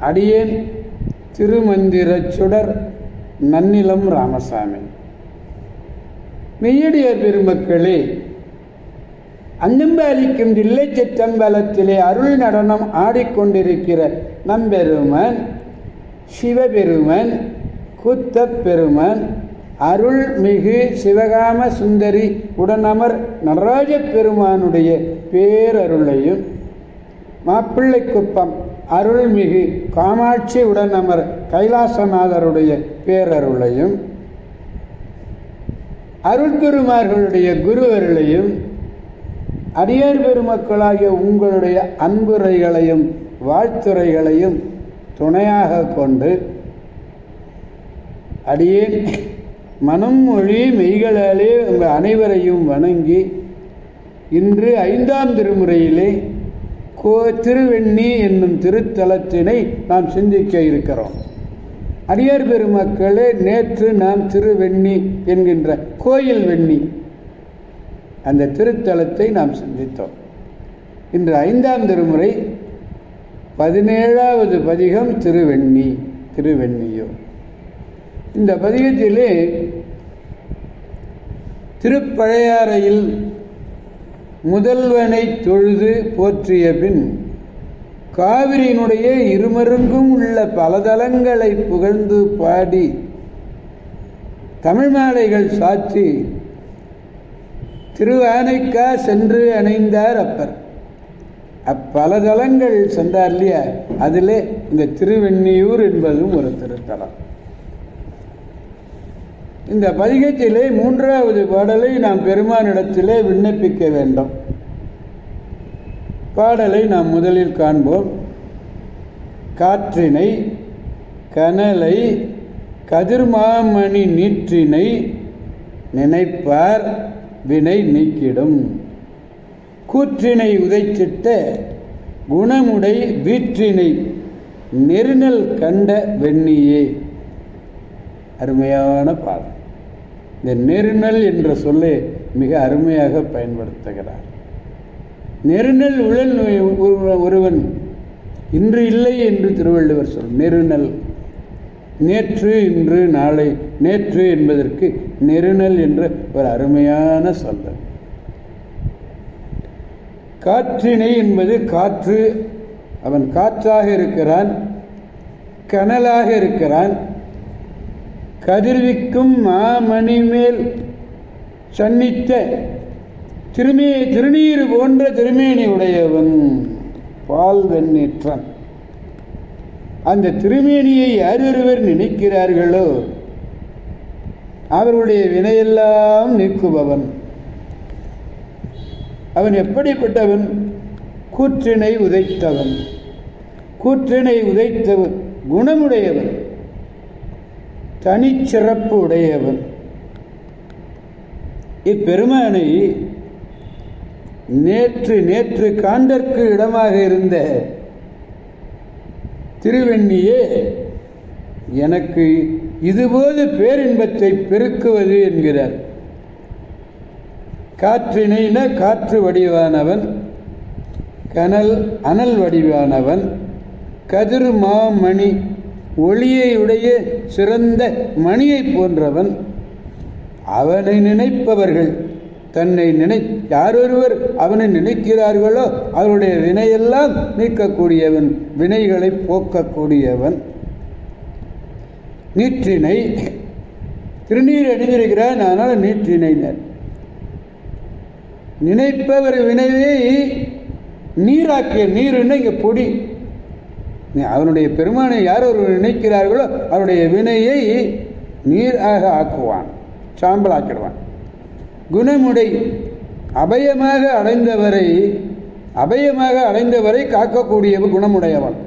அடியேன் திருமந்திரச் சுடர் நன்னிலம் ராமசாமி. மெய்யடியார் பெருமக்களே அங்கம்பாலிக்கும் தில்லை சிற்றம்பலத்திலே அருள் நடனம் ஆடிக்கொண்டிருக்கிற நம்பெருமன் சிவபெருமன் குத்தப்பெருமன் அருள்மிகு சிவகாம சுந்தரி உடனமர் நடராஜ பெருமானுடைய பேரருளையும் மாப்பிள்ளை குப்பம் அருள்மிகு காமாட்சி உடனமர் கைலாசநாதருடைய பேரருளையும் அருள்பெருமார்களுடைய குரு அருளையும் அடியார் பெருமக்களாகிய உங்களுடைய அன்புரைகளையும் வாழ்த்துரைகளையும் துணையாக கொண்டு அடியேன் மனம் மொழி மெய்களாலே உங்கள் அனைவரையும் வணங்கி இன்று ஐந்தாம் திருமுறையிலே கோ திருவெண்ணி என்னும் திருத்தலத்தினை நாம் சிந்திக்க இருக்கிறோம். அடியார் பெருமக்களே நேற்று நாம் திருவெண்ணி என்கின்ற கோயில் வெண்ணி அந்த திருத்தலத்தை நாம் சிந்தித்தோம். இன்று ஐந்தாம் திருமுறை பதினேழாவது பதிகம் திருவெண்ணி திருவெண்ணியோ. இந்த பதிகத்திலே திருப்பழையாறையில் முதல்வனை தொழுது போற்றிய பின் காவிரியினுடைய இருமருங்கும் உள்ள பலதலங்களை புகழ்ந்து பாடி தமிழ் மாலைகள் சாற்றி திருவானைக்கா சென்று அணைந்தார் அப்பர். அப்பலதலங்கள் சென்றார் இல்லையா? அதிலே இந்த திருவெண்ணியூர் என்பதும் ஒரு திருத்தலம். இந்த பதிகத்திலே மூன்றாவது பாடலை நாம் பெருமானிடத்திலே விண்ணப்பிக்க வேண்டும். பாடலை நாம் முதலில் காண்போம். காற்றினை கனலை கதிர்மாமணி நீற்றினை நினைப்பார் வினை நீக்கிடும். கூற்றினை உதைச்சிட்ட குணமுடை வீற்றினை நெருநல் கண்ட வெண்ணியே. அருமையான பாடல். இந்த நெருநல் என்ற சொல்லை மிக அருமையாக பயன்படுத்துகிறார். நெருநல் உழல் ஒருவன் இன்று இல்லை என்று திருவள்ளுவர் சொல் நெருநல். நேற்று இன்று நாளை நேற்று என்பதற்கு நெருநல் என்ற ஒரு அருமையான சொல்ல காற்றினை என்பது காற்று. அவன் காற்றாக இருக்கிறான் கனலாக இருக்கிறான் கதிர்விக்கும் மாமணி மேல் சன்னித்த திருமே திருநீர் போன்ற திருமேனி உடையவன் பால் வெண்ணீற்றன் அந்த திருமேனியை யாரொருவர் நினைக்கிறார்களோ அவர்களுடைய வினையெல்லாம் நீக்குபவன். அவன் எப்படிப்பட்டவன்? கூற்றினை உதைத்தவன். கூற்றினை உதைத்தவன் குணமுடையவன். தனிச்சிறப்பு உடையவன் இப்பெருமானை நேற்று நேற்று காண்டற்கு இடமாக இருந்த திருவெண்ணியே எனக்கு இதுபோது பேரின்பத்தை பெருக்குவது என்கிறார். காற்றினைன காற்று வடிவானவன் கனல் அனல் வடிவானவன் கதிர் மாமணி ஒளியையுடைய சிறந்த மணியை போன்றவன் அவனை நினைப்பவர்கள் தன்னை நினை யாரொருவர் அவனை நினைக்கிறார்களோ அவருடைய வினையெல்லாம் நீக்கக்கூடியவன் வினைகளை போக்கக்கூடியவன். நீற்றினை திருநீர் அணிந்திருக்கிறான் அதனால் நீற்றினைனர் நினைப்பவர் வினையை நீராக்கிய நீருன்னு இங்கே பொடி. அவனுடைய பெருமானை யார் ஒரு நினைக்கிறார்களோ அவருடைய வினையை நீராக ஆக்குவான் சாம்பலாக்கிடுவான். குணமுடை அபயமாக அடைந்தவரை அபயமாக அடைந்தவரை காக்கக்கூடிய குணமுடையவன்.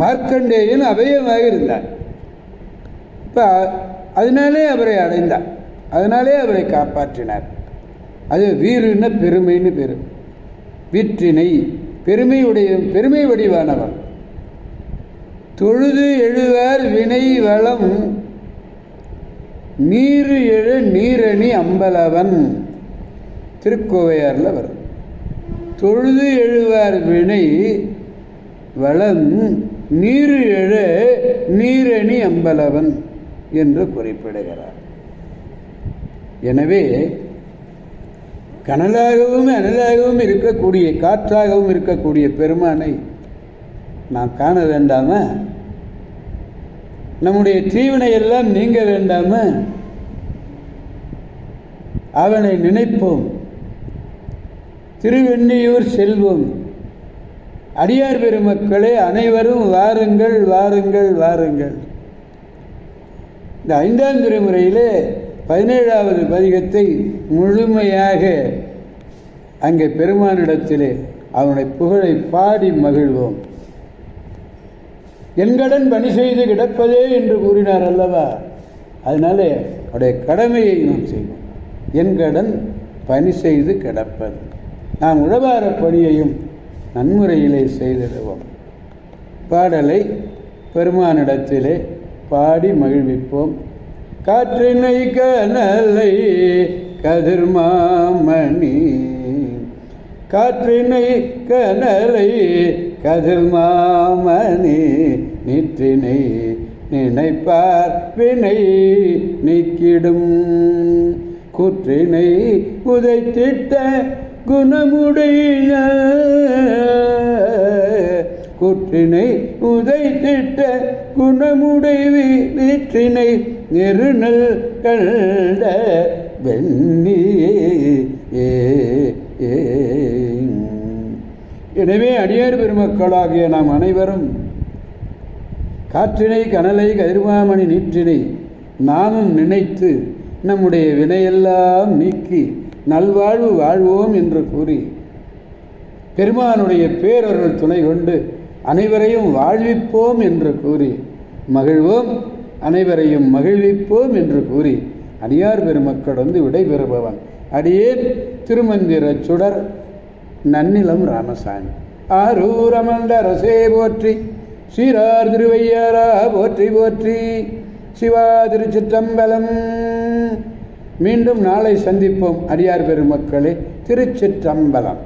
மார்க்கண்டேயன் அபயமாக இருந்தார் இப்போ அதனாலே அவரை அடைந்தார் அதனாலே அவரை காப்பாற்றினார். அது வீறுன பெருமைன்னு பேர். வீற்றினை பெருமையுடைய பெருமை வடிவானவன் தொழுது எழுவார் வினை வளம் நீரு எழு நீரணி அம்பலவன். திருக்கோவையாரில் வரும். தொழுது எழுவார் வினை வளம் நீரு எழ நீரணி அம்பலவன் என்று குறிப்பிடுகிறார். எனவே கனலாகவும் அனலாகவும் இருக்கக்கூடிய காற்றாகவும் இருக்கக்கூடிய பெருமானை நாம் காண வேண்டாமா? நம்முடைய தீவினை எல்லாம் நீங்க வேண்டாமா? அவனை நினைப்போம். திருவெண்ணியூர் செல்வோம். அடியார் பெருமக்களே அனைவரும் வாருங்கள் வாருங்கள் வாருங்கள். இந்த ஐந்தாம் திருமுறையிலே பதினேழாவது பதிகத்தை முழுமையாக அங்கே பெருமானிடத்திலே அவனுடைய புகழை பாடி மகிழ்வோம். என்கடன் பணி செய்து கிடப்பதே என்று கூறினார் அல்லவா? அதனாலே அவருடைய கடமையை நாம் செய்வோம். என்கடன் பணி செய்து கிடப்பது. நாம் உழவார பணியையும் நன்முறையிலே செய்திடுவோம். பாடலை பெருமானிடத்திலே பாடி மகிழ்விப்போம். காற்றினை கனலை கதிர்மாமணி காற்றினை கனலை கதிர்மாமணி நிற்றினை நினைப்பார் வினை நீக்கிடும். குற்றினை உதைத்திட்ட குணமுடைய குற்றினை உதைத்திட்ட குணமுடைவி வீற்றினை நெருநல் கண்ட வெண்ணி ஏ ஏ. எனவே அடியார் பெருமக்களாகிய நாம் அனைவரும் காற்றினை கனலை கதிர்மாமணி நீற்றினை நாமும் நினைத்து நம்முடைய வினையெல்லாம் நீக்கி நல்வாழ்வு வாழ்வோம் என்று கூறி பெருமானுடைய பேரர்கள் துணை கொண்டு அனைவரையும் வாழ்விப்போம் என்று கூறி மகிழ்வோம் அனைவரையும் மகிழ்விப்போம் என்று கூறி அடியார் பெருமக்கள் வந்து விடைபெறுபவன். அடியேன் திருமந்திர சுடர் நன்னிலம் ராமசாமி. ஆரூர் அமர்ந்த போற்றி சீரார் திருவையாரா போற்றி போற்றி சிவா திருச்சிற்றம்பலம். மீண்டும் நாளை சந்திப்போம் அடியார் பெருமக்களே திருச்சிற்றம்பலம்.